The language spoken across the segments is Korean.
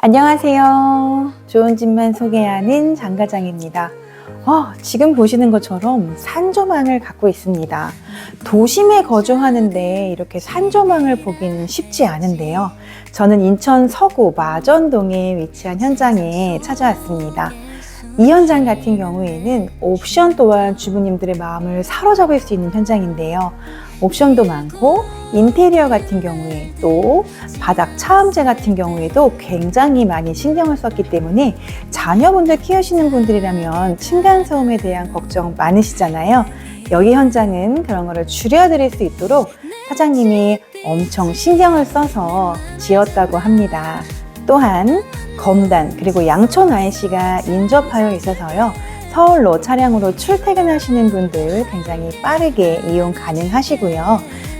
안녕하세요. 좋은 집만 소개하는 장가장입니다. 어, 지금 보시는 것처럼 산조망을 갖고 있습니다. 도심에 거주하는데 이렇게 산조망을 보기는 쉽지 않은데요. 저는 인천 서구 마전동에 위치한 현장에 찾아왔습니다. 이 현장 같은 경우에는 옵션 또한 주부님들의 마음을 사로잡을 수 있는 현장인데요. 옵션도 많고 인테리어 같은 경우에 또 바닥 차음제 같은 경우에도 굉장히 많이 신경을 썼기 때문에 자녀분들 키우시는 분들이라면 층간소음에 대한 걱정 많으시잖아요. 여기 현장은 그런 거를 줄여드릴 수 있도록 사장님이 엄청 신경을 써서 지었다고 합니다. 또한 검단 그리고 양촌 IC가 인접하여 있어서요. 서울로 차량으로 출퇴근하시는 분들 굉장히 빠르게 이용 가능하시고요.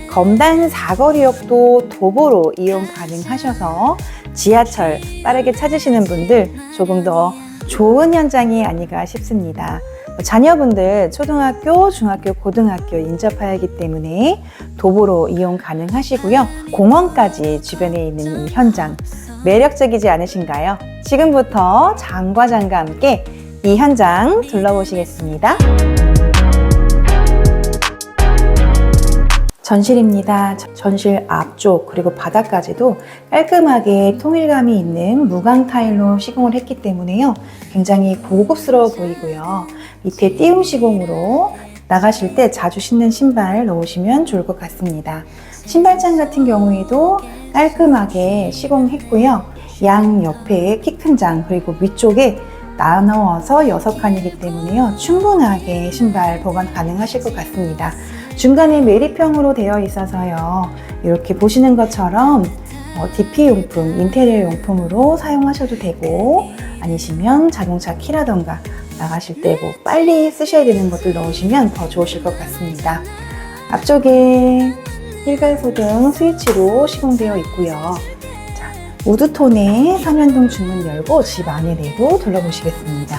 검단 사거리역도 도보로 이용 가능하셔서 지하철 빠르게 찾으시는 분들 조금 더 좋은 현장이 아닌가 싶습니다. 자녀분들 초등학교, 중학교, 고등학교 인접하기 때문에 도보로 이용 가능하시고요. 공원까지 주변에 있는 이 현장 매력적이지 않으신가요? 지금부터 장 과장과 함께 이 현장 둘러보시겠습니다. 전실입니다. 전실 앞쪽 그리고 바닥까지도 깔끔하게 통일감이 있는 무광 타일로 시공을 했기 때문에요. 굉장히 고급스러워 보이고요. 밑에 띄움 시공으로 나가실 때 자주 신는 신발 넣으시면 좋을 것 같습니다. 신발장 같은 경우에도 깔끔하게 시공했고요. 양 옆에 키 큰 장 그리고 위쪽에 나누어서 여섯 칸이기 때문에요. 충분하게 신발 보관 가능하실 것 같습니다. 중간에 메리평으로 되어 있어서요. 이렇게 보시는 것처럼 어, DP 용품, 인테리어 용품으로 사용하셔도 되고 아니시면 자동차 키라던가 나가실 때 뭐 빨리 쓰셔야 되는 것들 넣으시면 더 좋으실 것 같습니다. 앞쪽에 일괄소 등 스위치로 시공되어 있고요. 자, 우드톤의 삼연동 중문 열고 집 안에 내부 둘러보시겠습니다.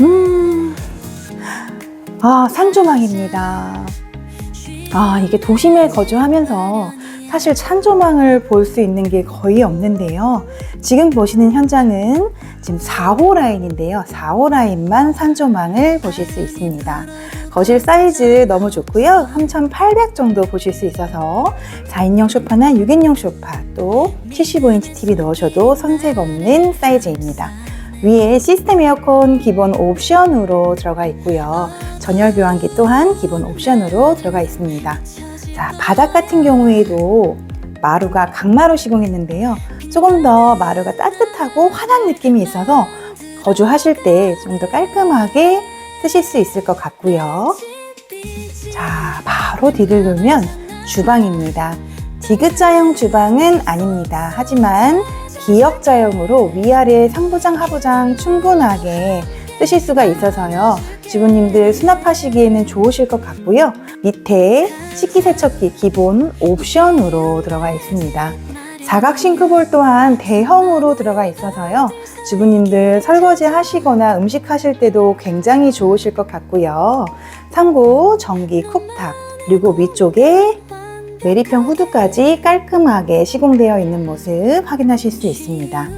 음, 아, 산조망입니다. 아, 이게 도심에 거주하면서 사실 산조망을 볼 수 있는 게 거의 없는데요. 지금 보시는 현장은 지금 4호 라인인데요. 4호 라인만 산조망을 보실 수 있습니다. 거실 사이즈 너무 좋고요. 3,800 정도 보실 수 있어서 4인용 소파나 6인용 소파 또 75인치 TV 넣으셔도 손색 없는 사이즈입니다. 위에 시스템 에어컨 기본 옵션으로 들어가 있고요. 전열 교환기 또한 기본 옵션으로 들어가 있습니다. 자, 바닥 같은 경우에도 마루가 강마루 시공했는데요. 조금 더 마루가 따뜻하고 환한 느낌이 있어서 거주하실 때 좀 더 깔끔하게 쓰실 수 있을 것 같고요. 자, 바로 뒤들면 주방입니다. 디귿자형 주방은 아닙니다. 하지만 기역자형으로 위아래 상부장, 하부장 충분하게 쓰실 수가 있어서요. 주부님들 수납하시기에는 좋으실 것 같고요. 밑에 식기세척기 기본 옵션으로 들어가 있습니다. 사각 싱크볼 또한 대형으로 들어가 있어서요. 주부님들 설거지 하시거나 음식 하실 때도 굉장히 좋으실 것 같고요. 상부 전기 쿡탑 그리고 위쪽에 메리평 후드까지 깔끔하게 시공되어 있는 모습 확인하실 수 있습니다.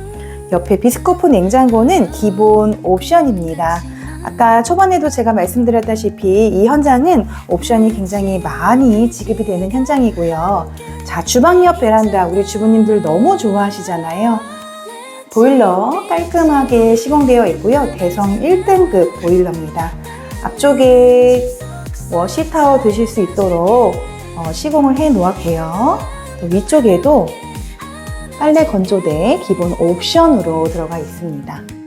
옆에 비스코프 냉장고는 기본 옵션입니다. 아까 초반에도 제가 말씀드렸다시피 이 현장은 옵션이 굉장히 많이 지급이 되는 현장이고요. 자, 주방 옆 베란다 우리 주부님들 너무 좋아하시잖아요. 보일러 깔끔하게 시공되어 있고요. 대성 1등급 보일러입니다. 앞쪽에 워시타워 드실 수 있도록 어, 시공을 해 놓았고요. 또 위쪽에도 빨래 건조대 기본 옵션으로 들어가 있습니다.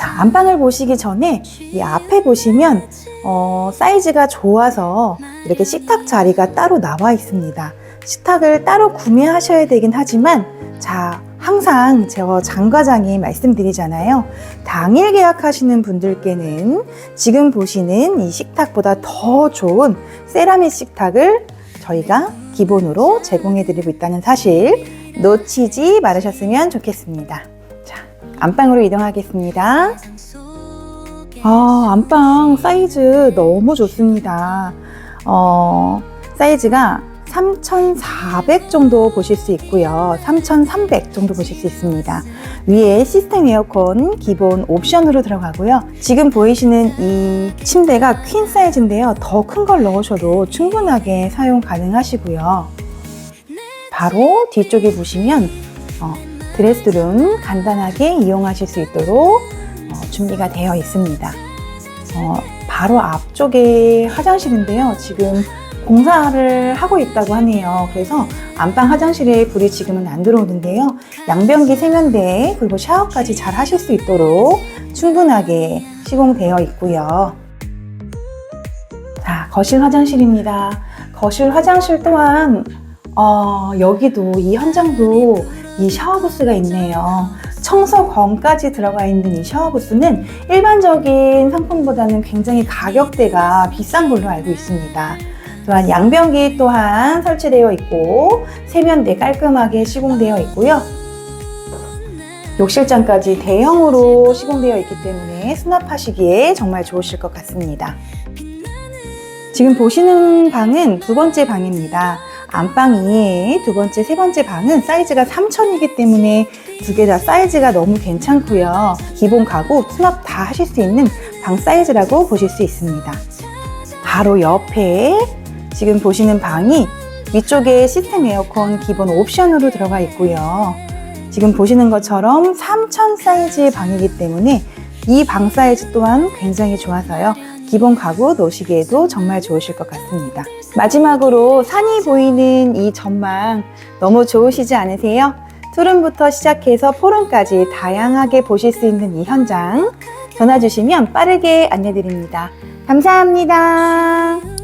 자, 안방을 보시기 전에 이 앞에 보시면 어, 사이즈가 좋아서 이렇게 식탁 자리가 따로 나와 있습니다. 식탁을 따로 구매하셔야 되긴 하지만 자, 항상 제가 장과장이 말씀드리잖아요. 당일 계약하시는 분들께는 지금 보시는 이 식탁보다 더 좋은 세라믹 식탁을 저희가 기본으로 제공해 드리고 있다는 사실 놓치지 말으셨으면 좋겠습니다. 자, 안방으로 이동하겠습니다. 아, 안방 사이즈 너무 좋습니다. 어, 사이즈가 3,400 정도 보실 수 있고요. 3,300 정도 보실 수 있습니다. 위에 시스템 에어컨 기본 옵션으로 들어가고요. 지금 보이시는 이 침대가 퀸 사이즈인데요. 더 큰 걸 넣으셔도 충분하게 사용 가능하시고요. 바로 뒤쪽에 보시면 어, 드레스룸 간단하게 이용하실 수 있도록 어, 준비가 되어 있습니다. 어, 바로 앞쪽에 화장실인데요. 지금 공사를 하고 있다고 하네요. 그래서 안방 화장실에 불이 지금은 안 들어오는데요. 양변기 세면대 그리고 샤워까지 잘 하실 수 있도록 충분하게 시공되어 있고요. 자, 거실 화장실입니다. 거실 화장실 또한 어, 여기도 이 현장도 이 샤워부스가 있네요. 청소건까지 들어가 있는 이 샤워부스는 일반적인 상품보다는 굉장히 가격대가 비싼 걸로 알고 있습니다. 또한 양변기 또한 설치되어 있고 세면대 깔끔하게 시공되어 있고요. 욕실장까지 대형으로 시공되어 있기 때문에 수납하시기에 정말 좋으실 것 같습니다. 지금 보시는 방은 두 번째 방입니다. 안방이 두 번째, 세 번째 방은 사이즈가 3천이기 때문에 두 개 다 사이즈가 너무 괜찮고요. 기본 가구 수납 다 하실 수 있는 방 사이즈라고 보실 수 있습니다. 바로 옆에 지금 보시는 방이 위쪽에 시스템 에어컨 기본 옵션으로 들어가 있고요. 지금 보시는 것처럼 3000 사이즈의 방이기 때문에 이 방 사이즈 또한 굉장히 좋아서요. 기본 가구 놓으시기에도 정말 좋으실 것 같습니다. 마지막으로 산이 보이는 이 전망 너무 좋으시지 않으세요? 투룸부터 시작해서 포름까지 다양하게 보실 수 있는 이 현장 전화 주시면 빠르게 안내 드립니다. 감사합니다.